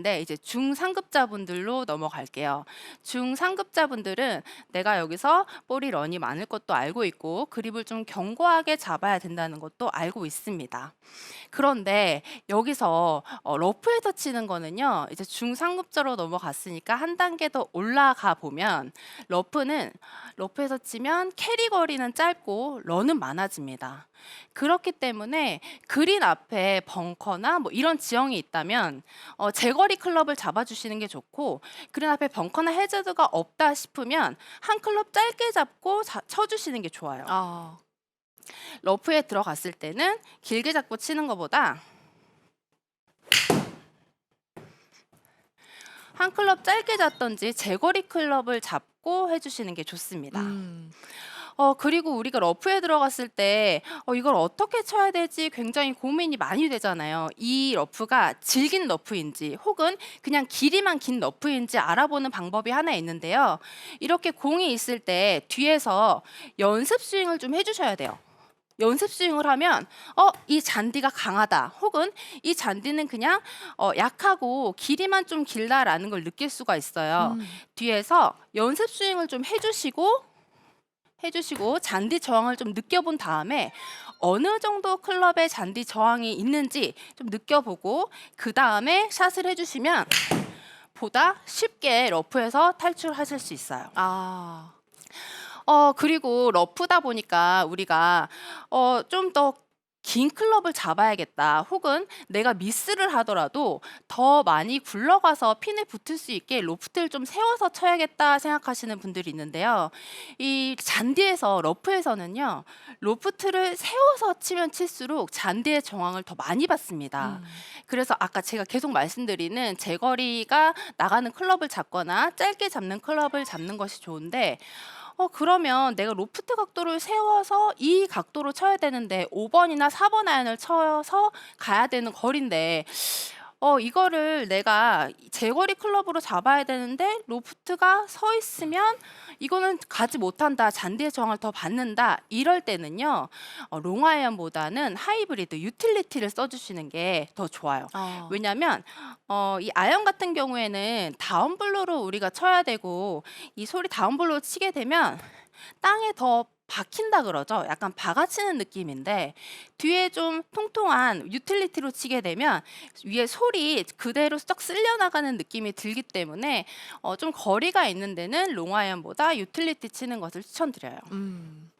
있는데 이제 중상급자분들로 넘어갈게요. 중상급자분들은 내가 여기서 볼이 런이 많을 것도 알고 있고 그립을 좀 견고하게 잡아야 된다는 것도 알고 있습니다. 그런데 여기서 어, 러프에서 치는 거는요. 이제 중상급자로 넘어갔으니까 한 단계 더 올라가 보면 러프는 러프에서 치면 캐리 거리는 짧고 런은 많아집니다. 그렇기 때문에 그린 앞에 벙커나 뭐 이런 지형이 있다면 어, 제거리 클럽을 잡아주시는 게 좋고 그린 앞에 벙커나 해저드가 없다 싶으면 한 클럽 짧게 잡고 자- 쳐주시는 게 좋아요. 아. 러프에 들어갔을 때는 길게 잡고 치는 것보다 한 클럽 짧게 잡던지 제거리 클럽을 잡고 해주시는 게 좋습니다. 음. 어 그리고 우리가 러프에 들어갔을 때 어, 이걸 어떻게 쳐야 될지 굉장히 고민이 많이 되잖아요. 이 러프가 질긴 러프인지 혹은 그냥 길이만 긴 러프인지 알아보는 방법이 하나 있는데요. 이렇게 공이 있을 때 뒤에서 연습 스윙을 좀 해주셔야 돼요. 연습 스윙을 하면 어 이 잔디가 강하다 혹은 이 잔디는 그냥 어, 약하고 길이만 좀 길다라는 걸 느낄 수가 있어요. 음. 뒤에서 연습 스윙을 좀 해주시고 해주시고 잔디 저항을 좀 느껴본 다음에 어느 정도 클럽의 잔디 저항이 있는지 좀 느껴보고 그 다음에 샷을 해주시면 보다 쉽게 러프에서 탈출하실 수 있어요. 아. 어 그리고 러프다 보니까 우리가 어 좀 더 긴 클럽을 잡아야겠다. 혹은 내가 미스를 하더라도 더 많이 굴러가서 핀에 붙을 수 있게 로프트를 좀 세워서 쳐야겠다 생각하시는 분들이 있는데요. 이 잔디에서 러프에서는요. 로프트를 세워서 치면 칠수록 잔디의 정황을 더 많이 받습니다. 음. 그래서 아까 제가 계속 말씀드리는 제거리가 나가는 클럽을 잡거나 짧게 잡는 클럽을 잡는 것이 좋은데 어 그러면 내가 로프트 각도를 세워서 이 각도로 쳐야 되는데 5번이나 4번 아이언을 쳐서 가야 되는 거리인데 어 이거를 내가 제거리 클럽으로 잡아야 되는데 로프트가 서 있으면 이거는 가지 못한다 잔디의 저항을 더 받는다 이럴 때는요 어, 롱아이언보다는 하이브리드 유틸리티를 써 주시는 게 더 좋아요. 아. 왜냐하면 어, 이 아이언 같은 경우에는 다운블로로 우리가 쳐야 되고 이 소리 다운블로 치게 되면 땅에 더 박힌다 그러죠. 약간 박아치는 느낌인데 뒤에 좀 통통한 유틸리티로 치게 되면 위에 솔이 그대로 썩 쓸려 나가는 느낌이 들기 때문에 어, 좀 거리가 있는 데는 롱아이언보다 유틸리티 치는 것을 추천드려요. 음.